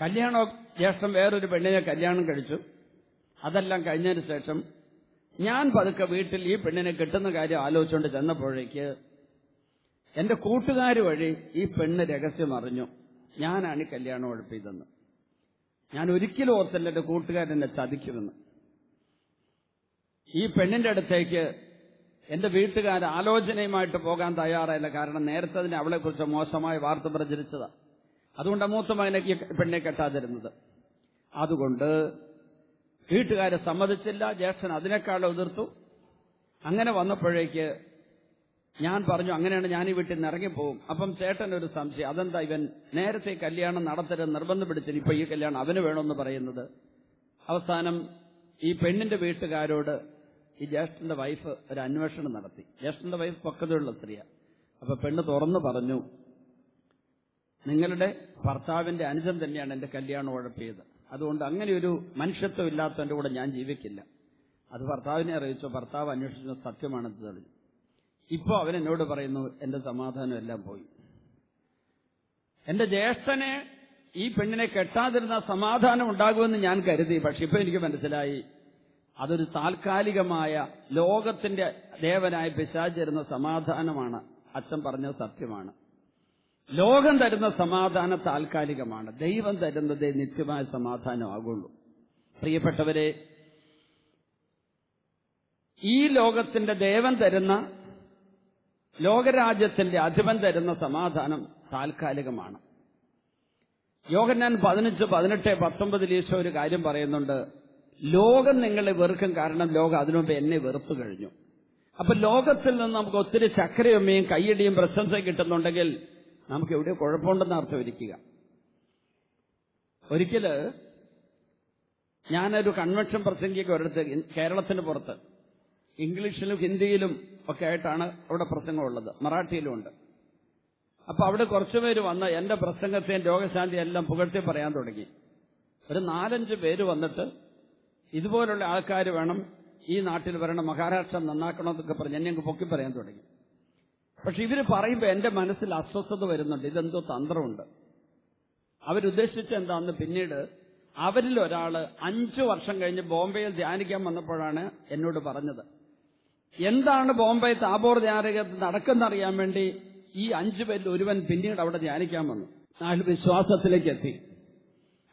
കല്യാണം ജ്യേഷ്ഠം വേറൊരു പെണ്ണിനെ കല്യാണം കഴിച്ചു. അതെല്ലാം കഴിഞ്ഞതിന് ശേഷം ഞാൻ പതുക്കെ വീട്ടിൽ ഈ പെണ്ണിനെ കിട്ടുന്ന കാര്യം ആലോചിച്ചുകൊണ്ട് ചെന്നപ്പോഴേക്ക് എന്റെ കൂട്ടുകാർ വഴി ഈ പെണ്ണ് രഹസ്യം അറിഞ്ഞു. ഞാനാണ് കല്യാണം ഉഴപ്പിയതെന്ന്. ഞാൻ ഒരിക്കലും ഓർത്തില്ല എന്റെ കൂട്ടുകാരൻ എന്നെ ചതിക്കുമെന്ന്. ഈ പെണ്ണിന്റെ അടുത്തേക്ക് എന്റെ വീട്ടുകാർ ആലോചനയുമായിട്ട് പോകാൻ തയ്യാറായില്ല. കാരണം നേരത്തെ തന്നെ അവളെക്കുറിച്ച് മോശമായ വാർത്ത പ്രചരിച്ചതാ. അതുകൊണ്ട് മൂത്ത മകനെ ഈ പെണ്ണെ കെട്ടാതിരുന്നത്. അതുകൊണ്ട് വീട്ടുകാരെ സമ്മതിച്ചില്ല. ജ്യേഷ്ഠൻ അതിനേക്കാൾ എതിർത്തു. അങ്ങനെ വന്നപ്പോഴേക്ക് ഞാൻ പറഞ്ഞു അങ്ങനെയാണ് ഞാൻ ഈ വീട്ടിൽ നിന്ന് ഇറങ്ങിപ്പോവും. അപ്പം ചേട്ടൻ ഒരു സംശയം അതെന്താ ഇവൻ നേരത്തെ കല്യാണം നടത്തരുത് നിർബന്ധം പിടിച്ചിന് ഇപ്പൊ ഈ കല്യാണം അവന് വേണമെന്ന് പറയുന്നത്? അവസാനം ഈ പെണ്ണിന്റെ വീട്ടുകാരോട് ഈ ജ്യേഷ്ഠന്റെ വൈഫ് ഒരു അന്വേഷണം നടത്തി. ജ്യേഷ്ഠന്റെ വൈഫ് പക്വതയുള്ള സ്ത്രീയാ. അപ്പൊ പെണ്ണ് തുറന്നു പറഞ്ഞു നിങ്ങളുടെ ഭർത്താവിന്റെ അനുജം തന്നെയാണ് എന്റെ കല്യാണം ഉഴപ്പിയത്. അതുകൊണ്ട് അങ്ങനെ ഒരു മനുഷ്യത്വം ഇല്ലാത്തതിന്റെ കൂടെ ഞാൻ ജീവിക്കില്ല. അത് ഭർത്താവിനെ അറിയിച്ചു. ഭർത്താവ് അന്വേഷിച്ച സത്യമാണെന്ന് തെളിഞ്ഞു. ഇപ്പോ അവൻ എന്നോട് പറയുന്നു എന്റെ സമാധാനം എല്ലാം പോയി. എന്റെ ജ്യേഷ്ഠനെ ഈ പെണ്ണിനെ കെട്ടാതിരുന്ന സമാധാനം ഉണ്ടാകുമെന്ന് ഞാൻ കരുതി. പക്ഷെ ഇപ്പൊ എനിക്ക് മനസ്സിലായി അതൊരു താൽക്കാലികമായ ലോകത്തിന്റെ ദേവനായ പിശാചിരുന്ന സമാധാനമാണ്. അച്ഛൻ പറഞ്ഞ സത്യമാണ്. ലോകം തരുന്ന സമാധാനം താൽക്കാലികമാണ്. ദൈവം തരുന്നതേ നിത്യമായ സമാധാനമാകുള്ളൂ പ്രിയപ്പെട്ടവരെ ഈ ലോകത്തിന്റെ ദേവൻ തരുന്ന ലോകരാജ്യത്തിന്റെ അധിപൻ തരുന്ന സമാധാനം താൽക്കാലികമാണ്. യോഗന്നാൻ പതിനഞ്ച് പതിനെട്ട് പത്തൊമ്പതിൽ ഈശോ ഒരു കാര്യം പറയുന്നുണ്ട്. ലോകം നിങ്ങളെ വെറുക്കും കാരണം ലോകം അതിനുമുമ്പ് എന്നെ വെറുപ്പ് കഴിഞ്ഞു. അപ്പൊ ലോകത്തിൽ നിന്ന് നമുക്ക് ഒത്തിരി ചക്കരയമ്മയും കയ്യടിയും പ്രശംസയും കിട്ടുന്നുണ്ടെങ്കിൽ നമുക്ക് എവിടെ കുഴപ്പമുണ്ടെന്ന് അർത്ഥം ഇരിക്കുക. ഒരിക്കൽ ഞാനൊരു കൺവെൻഷൻ പ്രസംഗിക്കുക ഒരിടത്ത് കേരളത്തിന് പുറത്ത്. ഇംഗ്ലീഷിലും ഹിന്ദിയിലും ഒക്കെ ആയിട്ടാണ് അവിടെ പ്രസംഗമുള്ളത്. മറാഠിയിലുമുണ്ട് അപ്പൊ അവിടെ കുറച്ചുപേര് വന്ന് എന്റെ പ്രസംഗത്തെയും രോഗശാന്തി എല്ലാം പുകഴ്ത്തി പറയാൻ തുടങ്ങി. ഒരു നാലഞ്ച് പേര് വന്നിട്ട് ഇതുപോലുള്ള ആൾക്കാർ വേണം ഈ നാട്ടിൽ വരണം മഹാരാഷ്ട്ര നന്നാക്കണമെന്നൊക്കെ പറഞ്ഞ് എന്നെ അങ്ങ് പൊക്കി പറയാൻ തുടങ്ങി. പക്ഷെ ഇവർ പറയുമ്പോൾ എന്റെ മനസ്സിൽ അസ്വസ്ഥത വരുന്നുണ്ട്. ഇതെന്തോ തന്ത്രമുണ്ട്. അവരുദ്ദേശിച്ച എന്താന്ന് പിന്നീട് അവരിൽ ഒരാൾ അഞ്ചു വർഷം കഴിഞ്ഞ് ബോംബെയിൽ ധ്യാനിക്കാൻ വന്നപ്പോഴാണ് എന്നോട് പറഞ്ഞത്. എന്താണ് ബോംബെ താബോർ ധ്യാനകത്ത് നടക്കുന്നറിയാൻ വേണ്ടി ഈ അഞ്ചു പേരിൽ ഒരുവൻ പിന്നീട് അവിടെ ധ്യാനിക്കാൻ വന്നു. അയാൾ വിശ്വാസത്തിലേക്ക് എത്തി.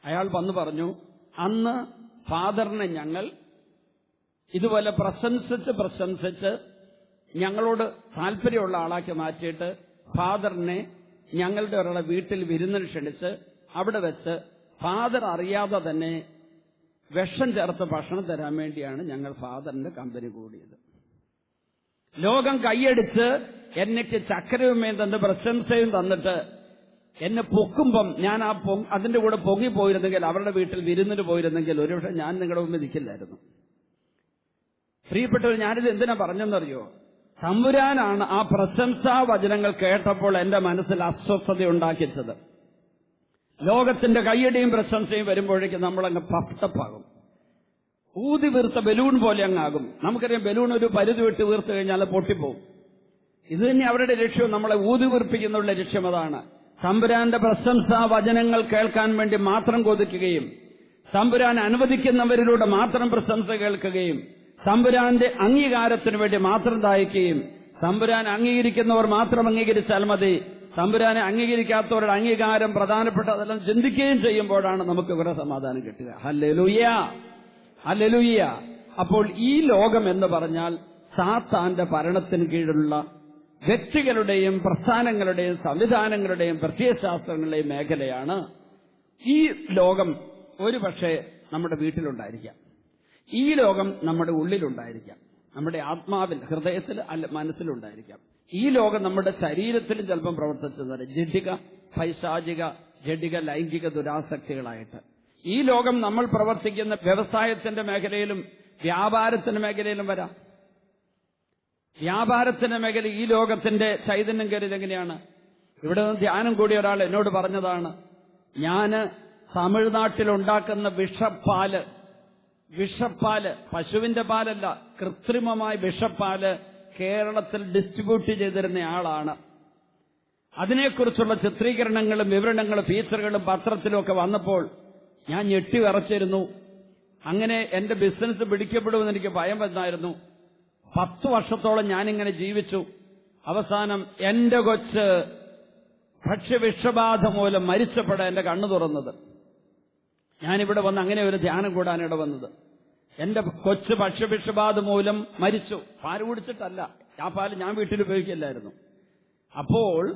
അയാൾ വന്നു പറഞ്ഞു അന്ന് ഫാദറിനെ ഞങ്ങൾ ഇതുപോലെ പ്രശംസിച്ച് പ്രശംസിച്ച് ഞങ്ങളോട് താല്പര്യമുള്ള ആളാക്കി മാറ്റിയിട്ട് ഫാദറിനെ ഞങ്ങളുടെ ഒരാളെ വീട്ടിൽ വിരുന്നിന് ക്ഷണിച്ച് അവിടെ വെച്ച് ഫാദർ അറിയാതെ തന്നെ വിഷം ചേർത്ത് ഭക്ഷണം തരാൻ വേണ്ടിയാണ് ഞങ്ങൾ ഫാദറിന്റെ കമ്പനി കൂടിയത്. ലോകം കൈയടിച്ച് എനിക്ക് ചക്കരയുമേയും തന്ന് പ്രശംസയും തന്നിട്ട് എന്നെ പൊക്കുമ്പം ഞാൻ ആ അതിന്റെ കൂടെ പൊങ്ങി പോയിരുന്നെങ്കിൽ അവരുടെ വീട്ടിൽ വിരുന്നിന് പോയിരുന്നെങ്കിൽ ഒരുപക്ഷെ ഞാൻ നിങ്ങളുടെ മുമ്പിൽ നിൽക്കില്ലായിരുന്നു. പ്രിയപ്പെട്ടവർ ഞാനിത് എന്തിനാ പറഞ്ഞെന്നറിയോ? തമ്പുരാനാണ് ആ പ്രശംസാ വചനങ്ങൾ കേട്ടപ്പോൾ എന്റെ മനസ്സിൽ അസ്വസ്ഥത ഉണ്ടാക്കിച്ചത്. ലോകത്തിന്റെ കയ്യടിയും പ്രശംസയും വരുമ്പോഴേക്കും നമ്മളങ്ങ് പഫ്തപ്പാകും ഊതി വീർത്ത ബലൂൺ പോലെ അങ്ങാകും. നമുക്കറിയാം ബലൂൺ ഒരു പരിധി വിട്ട് വീർത്ത് കഴിഞ്ഞാൽ പൊട്ടിപ്പോവും. ഇത് തന്നെ അവരുടെ ലക്ഷ്യം നമ്മളെ ഊതി വീർപ്പിക്കുന്നുള്ള ലക്ഷ്യം അതാണ്. തമ്പുരാന്റെ പ്രശംസാ വചനങ്ങൾ കേൾക്കാൻ വേണ്ടി മാത്രം കൊതിക്കുകയും തമ്പുരാൻ അനുവദിക്കുന്നവരിലൂടെ മാത്രം പ്രശംസ കേൾക്കുകയും തമ്പുരാന്റെ അംഗീകാരത്തിന് വേണ്ടി മാത്രം ദാഹിക്കുകയും തമ്പുരാൻ അംഗീകരിക്കുന്നവർ മാത്രം അംഗീകരിച്ചാൽ മതി. തമ്പുരാനെ അംഗീകരിക്കാത്തവരുടെ അംഗീകാരം പ്രധാനപ്പെട്ട അതെല്ലാം ചിന്തിക്കുകയും ചെയ്യുമ്പോഴാണ് നമുക്ക് ഇവിടെ സമാധാനം കിട്ടുക. ഹല്ലേലൂയ ഹല്ലേലൂയ അപ്പോൾ ഈ ലോകം എന്ന് പറഞ്ഞാൽ സാത്താന്റെ ഭരണത്തിന് കീഴിലുള്ള വ്യക്തികളുടെയും പ്രസ്ഥാനങ്ങളുടെയും സംവിധാനങ്ങളുടെയും പ്രത്യയശാസ്ത്രങ്ങളുടെയും മേഖലയാണ് ഈ ലോകം ഒരുപക്ഷെ നമ്മുടെ വീട്ടിലുണ്ടായിരിക്കാം. ഈ ലോകം നമ്മുടെ ഉള്ളിലുണ്ടായിരിക്കാം. നമ്മുടെ ആത്മാവിൽ ഹൃദയത്തിൽ അല്ല മനസ്സിലുണ്ടായിരിക്കാം. ഈ ലോകം നമ്മുടെ ശരീരത്തിലും ചിലപ്പം പ്രവർത്തിച്ചത് ജഡിക പൈശാചിക ജഡിക ലൈംഗിക ദുരാസക്തികളായിട്ട്. ഈ ലോകം നമ്മൾ പ്രവർത്തിക്കുന്ന വ്യവസായത്തിന്റെ മേഖലയിലും വ്യാപാരത്തിന്റെ മേഖലയിലും വരാം. വ്യാപാരത്തിന്റെ മേഖല ഈ ലോകത്തിന്റെ ചൈതന്യം കയറിയത് എങ്ങനെയാണ്? ഇവിടെ നിന്ന് ധ്യാനം കൂടിയ ഒരാൾ എന്നോട് പറഞ്ഞതാണ് ഞാൻ തമിഴ്നാട്ടിൽ ഉണ്ടാക്കുന്ന വിഷപ്പാൽ വിഷപ്പാൽ പശുവിന്റെ പാലല്ല കൃത്രിമമായ വിഷപ്പാൽ കേരളത്തിൽ ഡിസ്ട്രിബ്യൂട്ട് ചെയ്തിരുന്ന ആളാണ്. അതിനെക്കുറിച്ചുള്ള ചിത്രീകരണങ്ങളും വിവരണങ്ങളും ഫീച്ചറുകളും പത്രത്തിലും ഒക്കെ വന്നപ്പോൾ ഞാൻ ഞെട്ടി വിറച്ചിരുന്നു. അങ്ങനെ എന്റെ ബിസിനസ് പിടിക്കപ്പെടുമെന്ന് എനിക്ക് ഭയം വന്നായിരുന്നു. പത്തു വർഷത്തോളം ഞാനിങ്ങനെ ജീവിച്ചു. അവസാനം എന്റെ കൊച്ച് ഭക്ഷ്യവിഷബാധ മൂലം മരിച്ചപ്പോഴാണ് എന്റെ കണ്ണു തുറന്നത്. ഞാനിവിടെ വന്ന് അങ്ങനെ ഒരു ധ്യാനം കൂടാനിട വന്നത്. എന്റെ കൊച്ച് ഭക്ഷ്യവിഷബാധ മൂലം മരിച്ചു. പാൽ കുടിച്ചിട്ടല്ല. ആ പാൽ ഞാൻ വീട്ടിൽ ഉപയോഗിക്കില്ലായിരുന്നു. അപ്പോൾ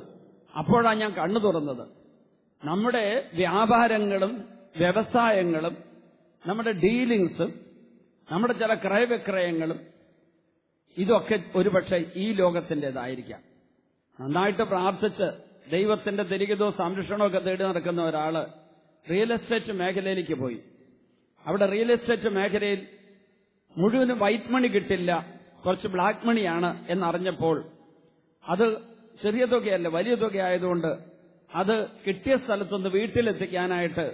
അപ്പോഴാണ് ഞാൻ കണ്ണു തുറന്നത്. നമ്മുടെ വ്യാപാരങ്ങളും വ്യവസായങ്ങളും നമ്മുടെ ഡീലിങ്സും നമ്മുടെ ചില ക്രയവിക്രയങ്ങളും ഇതൊക്കെ ഒരുപക്ഷെ ഈ ലോകത്തിന്റെതായിരിക്കാം. നന്നായിട്ട് പ്രാർത്ഥിച്ച് ദൈവത്തിന്റെ തിരികതോ സംരക്ഷണമൊക്കെ തേടി നടക്കുന്ന ഒരാൾ റിയൽ എസ്റ്റേറ്റ് മേഖലയിലേക്ക് പോയി. അവിടെ റിയൽ എസ്റ്റേറ്റ് മേഖലയിൽ മുഴുവനും വൈറ്റ് മണി കിട്ടില്ല കുറച്ച് ബ്ലാക്ക് മണിയാണ് എന്നറിഞ്ഞപ്പോൾ അത് ചെറിയ തുകയല്ല വലിയ തുകയായതുകൊണ്ട് അത് കിട്ടിയ സ്ഥലത്തുനിന്ന് വീട്ടിലെത്തിക്കാനായിട്ട്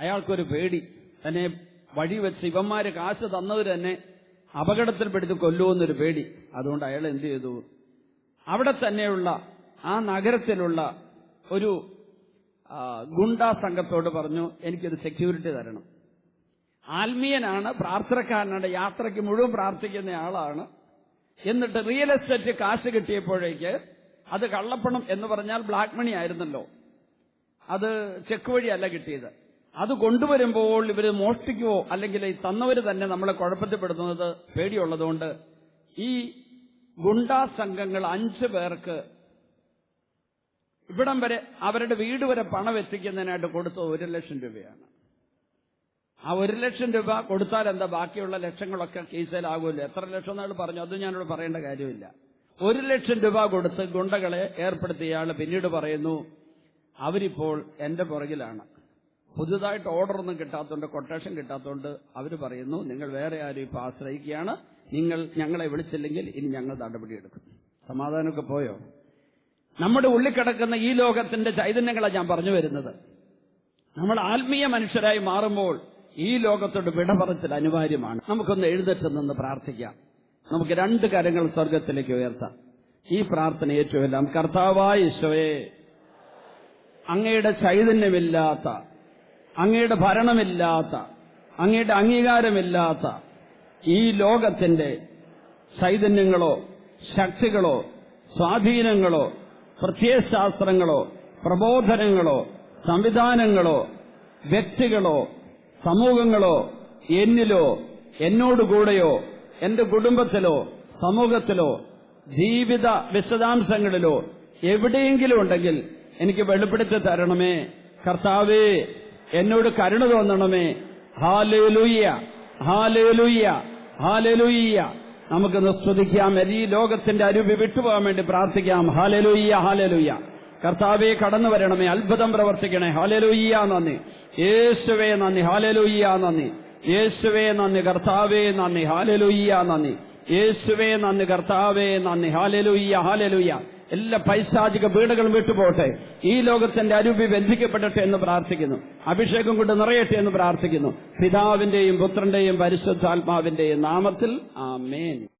അയാൾക്കൊരു പേടി. തന്നെ വഴി വെച്ച് ഇവന്മാര് കാശ് തന്നവർ തന്നെ അപകടത്തിൽപ്പെടുത്തി കൊല്ലുമെന്നൊരു പേടി. അതുകൊണ്ട് അയാൾ എന്ത് ചെയ്തു? അവിടെ തന്നെയുള്ള ആ നഗരത്തിലുള്ള ഒരു ഗുണ്ട സംഘത്തോട് പറഞ്ഞു എനിക്കൊരു സെക്യൂരിറ്റി തരണം. ആത്മീയനാണ് പ്രാർത്ഥനക്കാരനാണ് യാത്രയ്ക്ക് മുഴുവൻ പ്രാർത്ഥിക്കുന്ന ആളാണ്. എന്നിട്ട് റിയൽ എസ്റ്റേറ്റ് കാശ് കിട്ടിയപ്പോഴേക്ക് അത് കള്ളപ്പണം എന്ന് പറഞ്ഞാൽ ബ്ലാക്ക് മണി ആയിരുന്നല്ലോ. അത് ചെക്ക് വഴിയല്ല കിട്ടിയത്. അത് കൊണ്ടുവരുമ്പോൾ ഇവർ മോഷ്ടിക്കുവോ അല്ലെങ്കിൽ ഈ തന്നവർ തന്നെ നമ്മളെ കുഴപ്പത്തിൽപ്പെടുത്തുന്നത് പേടിയുള്ളതുകൊണ്ട് ഈ ഗുണ്ടാ സംഘങ്ങൾ അഞ്ചു പേർക്ക് ഇവിടം വരെ അവരുടെ വീട് വരെ പണം എത്തിക്കുന്നതിനായിട്ട് കൊടുത്തത് ഒരു ലക്ഷം രൂപയാണ്. ആ ഒരു ലക്ഷം രൂപ കൊടുത്താൽ എന്താ ബാക്കിയുള്ള ലക്ഷങ്ങളൊക്കെ കേസിലാകുമല്ലോ എത്ര ലക്ഷം എന്നാണ് പറഞ്ഞു. അത് ഞാനിവിടെ പറയേണ്ട കാര്യമില്ല. ഒരു ലക്ഷം രൂപ കൊടുത്ത് ഗുണ്ടകളെ ഏർപ്പെടുത്തിയ പിന്നീട് പറയുന്നു അവരിപ്പോൾ എന്റെ പുറകിലാണ്. പുതുതായിട്ട് ഓർഡർ ഒന്നും കിട്ടാത്തതുകൊണ്ട് കൊട്ടേഷൻ കിട്ടാത്തതുകൊണ്ട് അവർ പറയുന്നു നിങ്ങൾ വേറെ ആരും ഇപ്പൊ ആശ്രയിക്കുകയാണ്. നിങ്ങൾ ഞങ്ങളെ വിളിച്ചില്ലെങ്കിൽ ഇനി ഞങ്ങൾ നടപടിയെടുക്കും. സമാധാനമൊക്കെ പോയോ? നമ്മുടെ ഉള്ളിൽ കിടക്കുന്ന ഈ ലോകത്തിന്റെ ചൈതന്യങ്ങളാണ് ഞാൻ പറഞ്ഞു വരുന്നത്. നമ്മൾ ആത്മീയ മനുഷ്യരായി മാറുമ്പോൾ ഈ ലോകത്തോട് വിട അനിവാര്യമാണ്. നമുക്കൊന്ന് എഴുന്നേറ്റ് നിന്ന് പ്രാർത്ഥിക്കാം. നമുക്ക് രണ്ട് കാര്യങ്ങൾ സ്വർഗത്തിലേക്ക് ഉയർത്താം. ഈ പ്രാർത്ഥന ഏറ്റുമെല്ലാം കർത്താവായ ഈശോയെ അങ്ങയുടെ ചൈതന്യമില്ലാത്ത അങ്ങയുടെ ഭരണമില്ലാത്ത അങ്ങയുടെ അംഗീകാരമില്ലാത്ത ഈ ലോകത്തിന്റെ ചൈതന്യങ്ങളോ ശക്തികളോ സ്വാധീനങ്ങളോ പ്രത്യയശാസ്ത്രങ്ങളോ പ്രബോധനങ്ങളോ സംവിധാനങ്ങളോ വ്യക്തികളോ സമൂഹങ്ങളോ എന്നിലോ എന്നോടുകൂടെയോ എന്റെ കുടുംബത്തിലോ സമൂഹത്തിലോ ജീവിത വിശദാംശങ്ങളിലോ എവിടെയെങ്കിലും ഉണ്ടെങ്കിൽ എനിക്ക് വെളിപ്പെടുത്തി തരണമേ. കർത്താവേ എന്നോട് കരുണ തോന്നണമേ. ഹാലേലുയ്യ ഹാലേലുയ്യ ഹാലേലുയ്യ നമുക്ക് നിസ്വദിക്കാം ഈ ലോകത്തിന്റെ അരുവി വിട്ടുപോകാൻ വേണ്ടി പ്രാർത്ഥിക്കാം. ഹാലലൂയ്യ ഹാലലൂയ്യ കർത്താവെ കടന്നു വരണമേ. അത്ഭുതം പ്രവർത്തിക്കണേ. ഹാലലൂയ്യ നന്ദി. യേശുവേ നന്ദി. ഹാലലൂയ്യ നന്ദി. യേശുവേ നന്ദി. കർത്താവേ നന്ദി. ഹാലലൂയ്യ നന്ദി. യേശുവേ നന്ദി. കർത്താവേ നന്ദി. ഹാലലൂയ്യ ഹാലേലുയ്യ എല്ലാ പൈശാചിക വീടുകളും വിട്ടുപോട്ടെ ഈ ലോകത്തിന്റെ അരുവി ബന്ധിക്കപ്പെടട്ടെ എന്ന് പ്രാർത്ഥിക്കുന്നു. അഭിഷേകം കൊണ്ട് നിറയട്ടെ എന്ന് പ്രാർത്ഥിക്കുന്നു. പിതാവിന്റെയും പുത്രന്റെയും പരിശുദ്ധാത്മാവിന്റെയും നാമത്തിൽ ആമേൻ.